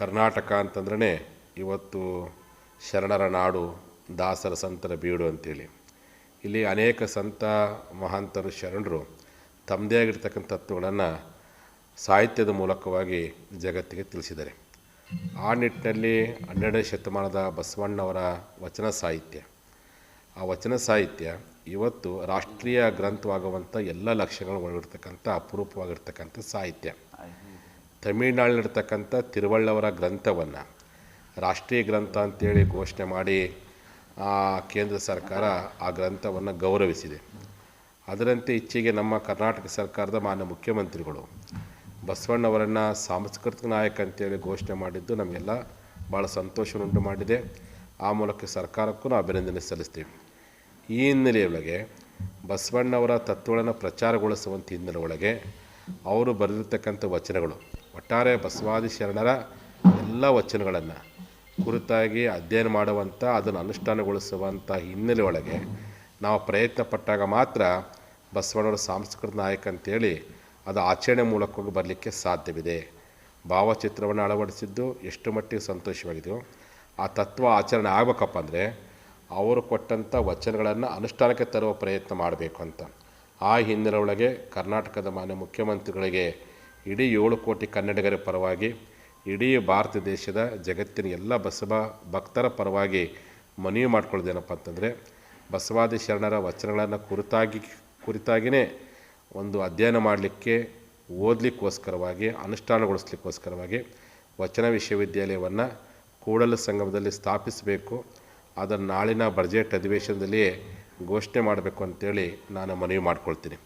ಕರ್ನಾಟಕ ಅಂತಂದ್ರೆ ಇವತ್ತು ಶರಣರ ನಾಡು, ದಾಸರ ಸಂತರ ಬೀಡು ಅಂತೇಳಿ. ಇಲ್ಲಿ ಅನೇಕ ಸಂತ ಮಹಾಂತರು, ಶರಣರು ತಮ್ಮದೇ ಆಗಿರ್ತಕ್ಕಂಥ ತತ್ವಗಳನ್ನು ಸಾಹಿತ್ಯದ ಮೂಲಕವಾಗಿ ಜಗತ್ತಿಗೆ ತಿಳಿಸಿದ್ದಾರೆ. ಆ ನಿಟ್ಟಿನಲ್ಲಿ ಹನ್ನೆರಡನೇ ಶತಮಾನದ ಬಸವಣ್ಣವರ ವಚನ ಸಾಹಿತ್ಯ. ಆ ವಚನ ಸಾಹಿತ್ಯ ಇವತ್ತು ರಾಷ್ಟ್ರೀಯ ಗ್ರಂಥವಾಗುವಂಥ ಎಲ್ಲ ಲಕ್ಷ್ಯಗಳು ಒಳಗಿರ್ತಕ್ಕಂಥ, ಅಪರೂಪವಾಗಿರ್ತಕ್ಕಂಥ ಸಾಹಿತ್ಯ. ತಮಿಳ್ನಾಡಿನಲ್ಲಿರ್ತಕ್ಕಂಥ ತಿರುವಳ್ಳವರ ಗ್ರಂಥವನ್ನು, ರಾಷ್ಟ್ರೀಯ ಗ್ರಂಥ ಅಂತೇಳಿ ಘೋಷಣೆ ಮಾಡಿ, ಆ, ಕೇಂದ್ರ ಸರ್ಕಾರ ಆ ಗ್ರಂಥವನ್ನು ಗೌರವಿಸಿದೆ. ಅದರಂತೆ ಇಚ್ಛೆಗೆ ನಮ್ಮ ಕರ್ನಾಟಕ ಸರ್ಕಾರದ ಮಾನ್ಯ ಮುಖ್ಯಮಂತ್ರಿಗಳು ಬಸವಣ್ಣವರನ್ನು ಸಾಂಸ್ಕೃತಿಕ ನಾಯಕ ಅಂತೇಳಿ ಘೋಷಣೆ ಮಾಡಿದ್ದು ನಮಗೆಲ್ಲ ಭಾಳ ಸಂತೋಷವನ್ನುಂಟು ಮಾಡಿದೆ. ಆ ಮೂಲಕ ಸರ್ಕಾರಕ್ಕೂ ನಾವು ಅಭಿನಂದನೆ ಸಲ್ಲಿಸ್ತೀವಿ. ಈ ಹಿನ್ನೆಲೆಯೊಳಗೆ ಬಸವಣ್ಣವರ ತತ್ವಗಳನ್ನು ಪ್ರಚಾರಗೊಳಿಸುವಂಥ ಹಿನ್ನೆಲೆ ಒಳಗೆ ಅವರು ಬರೆದಿರ್ತಕ್ಕಂಥ ವಚನಗಳು ಒಟ್ಟಾರೆ ಬಸವಾದಿ ಶರಣರ ಎಲ್ಲ ವಚನಗಳನ್ನು ಕುರಿತಾಗಿ ಅಧ್ಯಯನ ಮಾಡುವಂಥ ಅದನ್ನು ಅನುಷ್ಠಾನಗೊಳಿಸುವಂಥ ಹಿನ್ನೆಲೆ ಒಳಗೆ ನಾವು ಪ್ರಯತ್ನ ಪಟ್ಟಾಗ ಮಾತ್ರ ಬಸವಣ್ಣವರ ಸಾಂಸ್ಕೃತಿಕ ನಾಯಕ ಅಂತೇಳಿ ಅದು ಆಚರಣೆ ಮೂಲಕವಾಗಿ ಬರಲಿಕ್ಕೆ ಸಾಧ್ಯವಿದೆ. ಭಾವಚಿತ್ರವನ್ನು ಅಳವಡಿಸಿದ್ದು ಎಷ್ಟು ಮಟ್ಟಿಗೆ ಸಂತೋಷವಾಗಿದೆಯೋ, ಆ ತತ್ವ ಆಚರಣೆ ಆಗಬೇಕಪ್ಪ ಅಂದರೆ ಅವರು ಕೊಟ್ಟಂಥ ವಚನಗಳನ್ನು ಅನುಷ್ಠಾನಕ್ಕೆ ತರುವ ಪ್ರಯತ್ನ ಮಾಡಬೇಕು ಅಂತ. ಆ ಹಿನ್ನೆಲೆ ಒಳಗೆ ಕರ್ನಾಟಕದ ಮಾನ್ಯ ಮುಖ್ಯಮಂತ್ರಿಗಳಿಗೆ ಇಡೀ ಏಳು ಕೋಟಿ ಕನ್ನಡಿಗರ ಪರವಾಗಿ, ಇಡೀ ಭಾರತ ದೇಶದ ಜಗತ್ತಿನ ಎಲ್ಲ ಬಸವ ಭಕ್ತರ ಪರವಾಗಿ ಮನವಿ ಮಾಡ್ಕೊಳ್ಳೋದೇನಪ್ಪ ಅಂತಂದರೆ, ಬಸವಾದಿ ಶರಣರ ವಚನಗಳನ್ನು ಕುರಿತಾಗಿ ಕುರಿತಾಗಿಯೇ ಒಂದು ಅಧ್ಯಯನ ಮಾಡಲಿಕ್ಕೆ, ಓದಲಿಕ್ಕೋಸ್ಕರವಾಗಿ, ಅನುಷ್ಠಾನಗೊಳಿಸ್ಲಿಕ್ಕೋಸ್ಕರವಾಗಿ ವಚನ ವಿಶ್ವವಿದ್ಯಾಲಯವನ್ನು ಕೂಡಲ ಸಂಗಮದಲ್ಲಿ ಸ್ಥಾಪಿಸಬೇಕು. ಅದನ್ನು ನಾಳಿನ ಬಜೆಟ್ ಅಧಿವೇಶನದಲ್ಲಿಯೇ ಘೋಷಣೆ ಮಾಡಬೇಕು ಅಂತೇಳಿ ನಾನು ಮನವಿ ಮಾಡ್ಕೊಳ್ತೀನಿ.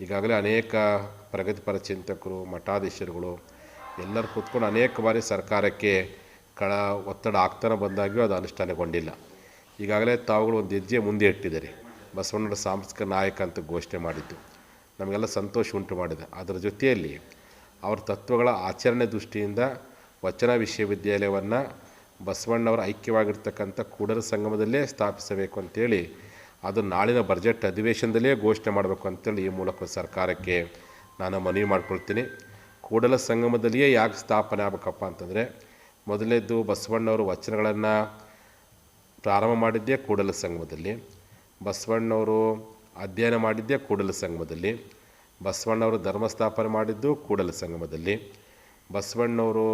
ಈಗಾಗಲೇ ಅನೇಕ ಪ್ರಗತಿಪರ ಚಿಂತಕರು, ಮಠಾಧೀಶರುಗಳು ಎಲ್ಲರೂ ಕೂತ್ಕೊಂಡು ಅನೇಕ ಬಾರಿ ಸರ್ಕಾರಕ್ಕೆ ಕಳ ಒತ್ತಡ ಆಗ್ತಾನೆ ಬಂದಾಗ್ಯೂ ಅದು ಅನುಷ್ಠಾನಗೊಂಡಿಲ್ಲ. ಈಗಾಗಲೇ ತಾವುಗಳು ಒಂದು ಹೆಜ್ಜೆ ಮುಂದೆ ಇಟ್ಟಿದ್ದಾರೆ. ಬಸವಣ್ಣನ ಸಾಂಸ್ಕೃತಿಕ ನಾಯಕ ಅಂತ ಘೋಷಣೆ ಮಾಡಿದ್ದು. ನಮಗೆಲ್ಲ ಸಂತೋಷ ಉಂಟು ಮಾಡಿದೆ. ಅದರ ಜೊತೆಯಲ್ಲಿ ಅವರ ತತ್ವಗಳ ಆಚರಣೆ ದೃಷ್ಟಿಯಿಂದ ವಚನ ವಿಶ್ವವಿದ್ಯಾಲಯವನ್ನು ಬಸವಣ್ಣವರ ಐಕ್ಯವಾಗಿರ್ತಕ್ಕಂಥ ಕೂಡಲ ಸಂಗಮದಲ್ಲೇ ಸ್ಥಾಪಿಸಬೇಕು ಅಂತೇಳಿ ಅದು ನಾಳಿನ ಬಜೆಟ್ ಅಧಿವೇಶನದಲ್ಲೇ ಘೋಷಣೆ ಮಾಡಬೇಕು ಅಂತೇಳಿ ಈ ಮೂಲಕ ಸರ್ಕಾರಕ್ಕೆ ನಾನು ಮನವಿ ಮಾಡ್ಕೊಳ್ತೀನಿ. ಕೂಡಲ ಸಂಗಮದಲ್ಲಿಯೇ ಯಾಕೆ ಸ್ಥಾಪನೆ ಆಗಬೇಕಪ್ಪ ಅಂತಂದರೆ ಮೊದಲನೇದು ಬಸವಣ್ಣವರು ವಚನಗಳನ್ನು ಪ್ರಾರಂಭ ಮಾಡಿದ್ದೇ ಕೂಡಲ ಸಂಗಮದಲ್ಲಿ, ಬಸವಣ್ಣವರು ಅಧ್ಯಯನ ಮಾಡಿದ್ದೇ ಕೂಡಲ ಸಂಗಮದಲ್ಲಿ, ಬಸವಣ್ಣವರು ಧರ್ಮ ಸ್ಥಾಪನೆ ಮಾಡಿದ್ದು ಕೂಡಲ ಸಂಗಮದಲ್ಲಿ, ಬಸವಣ್ಣವರು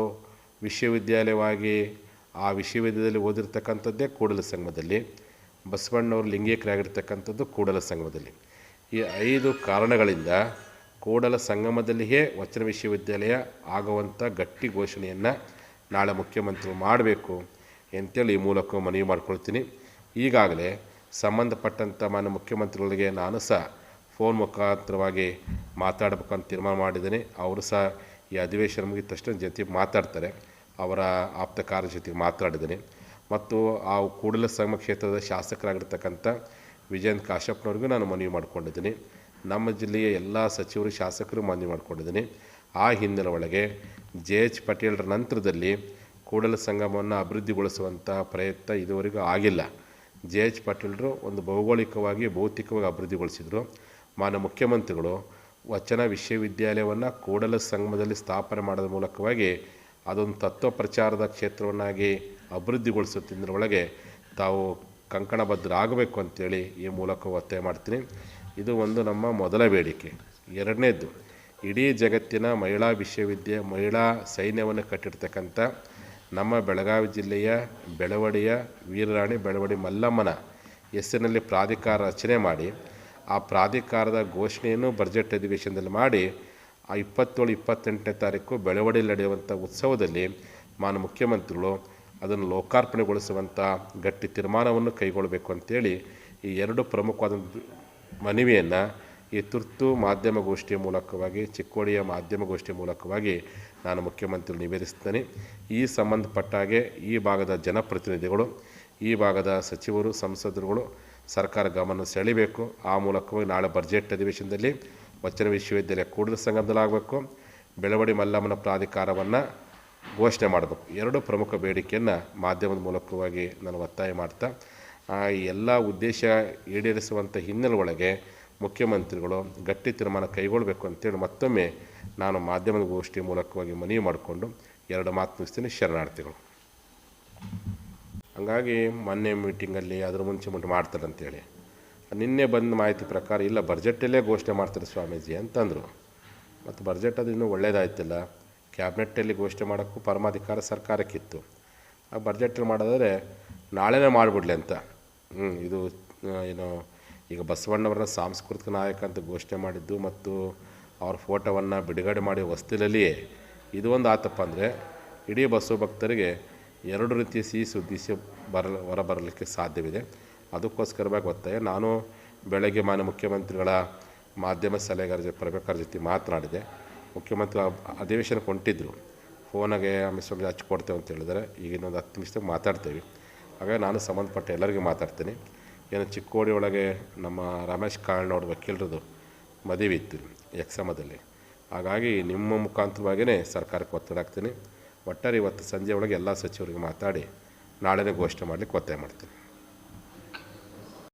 ವಿಶ್ವವಿದ್ಯಾಲಯವಾಗಿ ಆ ವಿಶ್ವವಿದ್ಯಾಲಯದಲ್ಲಿ ಓದಿರ್ತಕ್ಕಂಥದ್ದೇ ಕೂಡಲ ಸಂಗಮದಲ್ಲಿ ಬಸವಣ್ಣವರು ಲಿಂಗೈಕ್ಯರಾಗಿರ್ತಕ್ಕಂಥದ್ದು ಕೂಡಲ ಸಂಗಮದಲ್ಲಿ. ಈ ಐದು ಕಾರಣಗಳಿಂದ ಕೂಡಲ ಸಂಗಮದಲ್ಲಿಯೇ ವಚನ ವಿಶ್ವವಿದ್ಯಾಲಯ ಆಗುವಂಥ ಗಟ್ಟಿ ಘೋಷಣೆಯನ್ನು ನಾಳೆ ಮುಖ್ಯಮಂತ್ರಿಗಳು ಮಾಡಬೇಕು ಅಂತೇಳಿ ಈ ಮೂಲಕ ಮನವಿ ಮಾಡ್ಕೊಳ್ತೀನಿ. ಈಗಾಗಲೇ ಸಂಬಂಧಪಟ್ಟಂಥ ಮಾನ್ಯ ಮುಖ್ಯಮಂತ್ರಿಗಳಿಗೆ ನಾನು ಸಹ ಫೋನ್ ಮುಖಾಂತರವಾಗಿ ಅಂತ ತೀರ್ಮಾನ ಮಾಡಿದ್ದೀನಿ. ಅವರು ಸಹ ಈ ಅಧಿವೇಶನ ಮುಗಿದ ತಕ್ಷಣ ಜೊತೆ ಮಾತಾಡ್ತಾರೆ. ಅವರ ಆಪ್ತ ಕಾರ್ಯ ಜೊತೆಗೆ ಮಾತಾಡಿದ್ದೀನಿ. ಮತ್ತು ಆ ಕೂಡಲ ಸಂಗಮ ಕ್ಷೇತ್ರದ ಶಾಸಕರಾಗಿರ್ತಕ್ಕಂಥ ವಿಜಯಂತ್ ಕಾಶ್ಯಪ್ನವ್ರಿಗೂ ನಾನು ಮನವಿ ಮಾಡಿಕೊಂಡಿದ್ದೀನಿ. ನಮ್ಮ ಜಿಲ್ಲೆಯ ಎಲ್ಲ ಸಚಿವರು, ಶಾಸಕರು ಮನವಿ ಮಾಡಿಕೊಂಡಿದ್ದೀನಿ. ಆ ಹಿನ್ನೆಲೆ ಒಳಗೆ ಜೆ ಎಚ್ ಪಟೇಲ್ರ ನಂತರದಲ್ಲಿ ಕೂಡಲ ಸಂಗಮವನ್ನು ಅಭಿವೃದ್ಧಿಗೊಳಿಸುವಂಥ ಪ್ರಯತ್ನ ಇದುವರೆಗೂ ಆಗಿಲ್ಲ. ಜೆ ಎಚ್ ಪಟೇಲರು ಒಂದು ಭೌಗೋಳಿಕವಾಗಿ, ಭೌತಿಕವಾಗಿ ಅಭಿವೃದ್ಧಿಗೊಳಿಸಿದರು. ಮಾನ್ಯ ಮುಖ್ಯಮಂತ್ರಿಗಳು ವಚನ ವಿಶ್ವವಿದ್ಯಾಲಯವನ್ನು ಕೂಡಲ ಸಂಗಮದಲ್ಲಿ ಸ್ಥಾಪನೆ ಮಾಡೋದ್ರ ಮೂಲಕವಾಗಿ ಅದೊಂದು ತತ್ವ ಪ್ರಚಾರದ ಕ್ಷೇತ್ರವನ್ನಾಗಿ ಅಭಿವೃದ್ಧಿಗೊಳಿಸುತ್ತಿದ್ದರೊಳಗೆ ತಾವು ಕಂಕಣಬದ್ಧರಾಗಬೇಕು ಅಂತೇಳಿ ಈ ಮೂಲಕ ಒತ್ತಾಯ ಮಾಡ್ತೀನಿ. ಇದು ಒಂದು ನಮ್ಮ ಮೊದಲ ಬೇಡಿಕೆ. ಎರಡನೇದು ಇಡೀ ಜಗತ್ತಿನ ಮಹಿಳಾ ವಿಶ್ವವಿದ್ಯೆ, ಮಹಿಳಾ ಸೈನ್ಯವನ್ನು ಕಟ್ಟಿರ್ತಕ್ಕಂಥ ನಮ್ಮ ಬೆಳಗಾವಿ ಜಿಲ್ಲೆಯ ಬೆಳವಡಿಯ ವೀರರಾಣಿ ಬೆಳವಡಿ ಮಲ್ಲಮ್ಮನ ಹೆಸರಿನಲ್ಲಿ ಪ್ರಾಧಿಕಾರ ರಚನೆ ಮಾಡಿ, ಆ ಪ್ರಾಧಿಕಾರದ ಘೋಷಣೆಯನ್ನು ಬಜೆಟ್ ಅಧಿವೇಶನದಲ್ಲಿ ಮಾಡಿ, ಆ ಇಪ್ಪತ್ತೇಳು, ಇಪ್ಪತ್ತೆಂಟನೇ ತಾರೀಕು ಬೆಳವಡಿಯಲ್ಲಿ ನಡೆಯುವಂಥ ಉತ್ಸವದಲ್ಲಿ ಮಾನ್ಯ ಮುಖ್ಯಮಂತ್ರಿಗಳು ಅದನ್ನು ಲೋಕಾರ್ಪಣೆಗೊಳಿಸುವಂಥ ಗಟ್ಟಿ ತೀರ್ಮಾನವನ್ನು ಕೈಗೊಳ್ಳಬೇಕು ಅಂತೇಳಿ ಈ ಎರಡು ಪ್ರಮುಖವಾದ ಮನವಿಯನ್ನು ಈ ತುರ್ತು ಮಾಧ್ಯಮಗೋಷ್ಠಿಯ ಮೂಲಕವಾಗಿ, ಚಿಕ್ಕೋಡಿಯ ಮಾಧ್ಯಮಗೋಷ್ಠಿಯ ಮೂಲಕವಾಗಿ ನಾನು ಮುಖ್ಯಮಂತ್ರಿ ನಿವೇದಿಸ್ತೇನೆ. ಈ ಸಂಬಂಧಪಟ್ಟ ಹಾಗೆ ಈ ಭಾಗದ ಜನಪ್ರತಿನಿಧಿಗಳು, ಈ ಭಾಗದ ಸಚಿವರು, ಸಂಸದರುಗಳು ಸರ್ಕಾರ ಗಮನ ಸೆಳಿಬೇಕು ಆ ಮೂಲಕವಾಗಿ ನಾಳೆ ಬಜೆಟ್ ಅಧಿವೇಶನದಲ್ಲಿ ವಚನ ವಿಶ್ವವಿದ್ಯಾಲಯ ಕೂಡಲ ಸಂಗಮದಲ್ಲಾಗಬೇಕು ಬೆಳವಡಿ ಮಲ್ಲಮ್ಮನ ಪ್ರಾಧಿಕಾರವನ್ನು ಘೋಷಣೆ ಮಾಡಬೇಕು ಎರಡು ಪ್ರಮುಖ ಬೇಡಿಕೆಯನ್ನು ಮಾಧ್ಯಮದ ಮೂಲಕವಾಗಿ ನಾನು ಒತ್ತಾಯ ಮಾಡ್ತಾ, ಆ ಎಲ್ಲ ಉದ್ದೇಶ ಈಡೇರಿಸುವಂಥ ಹಿನ್ನೆಲೆ ಒಳಗೆ ಮುಖ್ಯಮಂತ್ರಿಗಳು ಗಟ್ಟಿ ತೀರ್ಮಾನ ಕೈಗೊಳ್ಳಬೇಕು ಅಂತೇಳಿ ಮತ್ತೊಮ್ಮೆ ನಾನು ಮಾಧ್ಯಮದ ಗೋಷ್ಠಿ ಮೂಲಕವಾಗಿ ಮನವಿ ಮಾಡಿಕೊಂಡು ಎರಡು ಮಾತು ಮುಗಿಸ್ತೀನಿ. ಶರಣಾರ್ಥಿಗಳು. ಹಂಗಾಗಿ ಮೊನ್ನೆ ಮೀಟಿಂಗಲ್ಲಿ ಅದ್ರ ಮುಂಚೆ ಮುಂಚೆ ಮಾಡ್ತಾರೆ ಅಂತೇಳಿ. ನಿನ್ನೆ ಬಂದ ಮಾಹಿತಿ ಪ್ರಕಾರ ಇಲ್ಲ, ಬಜೆಟಲ್ಲೇ ಘೋಷಣೆ ಮಾಡ್ತಾರೆ ಸ್ವಾಮೀಜಿ ಅಂತಂದರು. ಮತ್ತು ಬಜೆಟ್ ಅದು ಇನ್ನೂ ಒಳ್ಳೇದಾಯ್ತಿಲ್ಲ. ಕ್ಯಾಬಿನೆಟ್ಟಲ್ಲಿ ಘೋಷಣೆ ಮಾಡೋಕ್ಕೂ ಪರಮಾಧಿಕಾರ ಸರ್ಕಾರಕ್ಕಿತ್ತು. ಆ ಬಜೆಟಲ್ಲಿ ಮಾಡೋದಾದರೆ ನಾಳೆನೇ ಮಾಡಿಬಿಡ್ಲಿ ಅಂತ. ಇದು ಏನು, ಈಗ ಬಸವಣ್ಣವರನ್ನ ಸಾಂಸ್ಕೃತಿಕ ನಾಯಕ ಅಂತ ಘೋಷಣೆ ಮಾಡಿದ್ದು ಮತ್ತು ಅವ್ರ ಫೋಟೋವನ್ನು ಬಿಡುಗಡೆ ಮಾಡಿ ವಸ್ತಿಲಲ್ಲಿಯೇ ಇದು ಒಂದು ಆತಪ್ಪ ಅಂದರೆ, ಇಡೀ ಬಸವ ಭಕ್ತರಿಗೆ ಎರಡು ರೀತಿಯ ಸಿಹಿ ಸುದ್ದಿ ಬರ ಹೊರಬರಲಿಕ್ಕೆ ಸಾಧ್ಯವಿದೆ. ಅದಕ್ಕೋಸ್ಕರವಾಗಿ ಒತ್ತಾಯ ನಾನು ಬೆಳಗ್ಗೆ ಮಾನ್ಯ ಮುಖ್ಯಮಂತ್ರಿಗಳ ಮಾಧ್ಯಮ ಸಲಹೆಗಾರ ಪ್ರಭಾಕರ್ ಜೊತೆ ಮಾತನಾಡಿದೆ. ಮುಖ್ಯಮಂತ್ರಿ ಅಧಿವೇಶನ ಅಧಿವೇಶನಕ್ಕೆ ಹೊಂಟಿದ್ರು. ಫೋನಾಗೆ ಆಮೇಲೆ ಸ್ವಾಮಿ ಹಚ್ಕೊಡ್ತೇವೆ ಅಂತ ಹೇಳಿದರೆ ಈಗ ಇನ್ನೊಂದು ಹತ್ತು ನಿಮಿಷದಾಗ ಮಾತಾಡ್ತೇವೆ. ಹಾಗಾಗಿ ನಾನು ಸಂಬಂಧಪಟ್ಟ ಎಲ್ಲರಿಗೂ ಮಾತಾಡ್ತೀನಿ. ಏನು ಚಿಕ್ಕೋಡಿ ಒಳಗೆ ನಮ್ಮ ರಮೇಶ್ ಕಾಳ್ನವ್ರ ವಕೀಲರದು ಮದುವೆ ಇತ್ತು ಎಕ್ಸಾಮದಲ್ಲಿ. ಹಾಗಾಗಿ ನಿಮ್ಮ ಮುಖಾಂತರವಾಗಿಯೇ ಸರ್ಕಾರಕ್ಕೆ ಒತ್ತಡ ಹಾಕ್ತೀನಿ. ಒಟ್ಟಾರೆ ಇವತ್ತು ಸಂಜೆ ಒಳಗೆ ಎಲ್ಲ ಸಚಿವರಿಗೆ ಮಾತಾಡಿ ನಾಳೆನೇ ಘೋಷಣೆ ಮಾಡಲಿಕ್ಕೆ ಒತ್ತಾಯ ಮಾಡ್ತೀನಿ.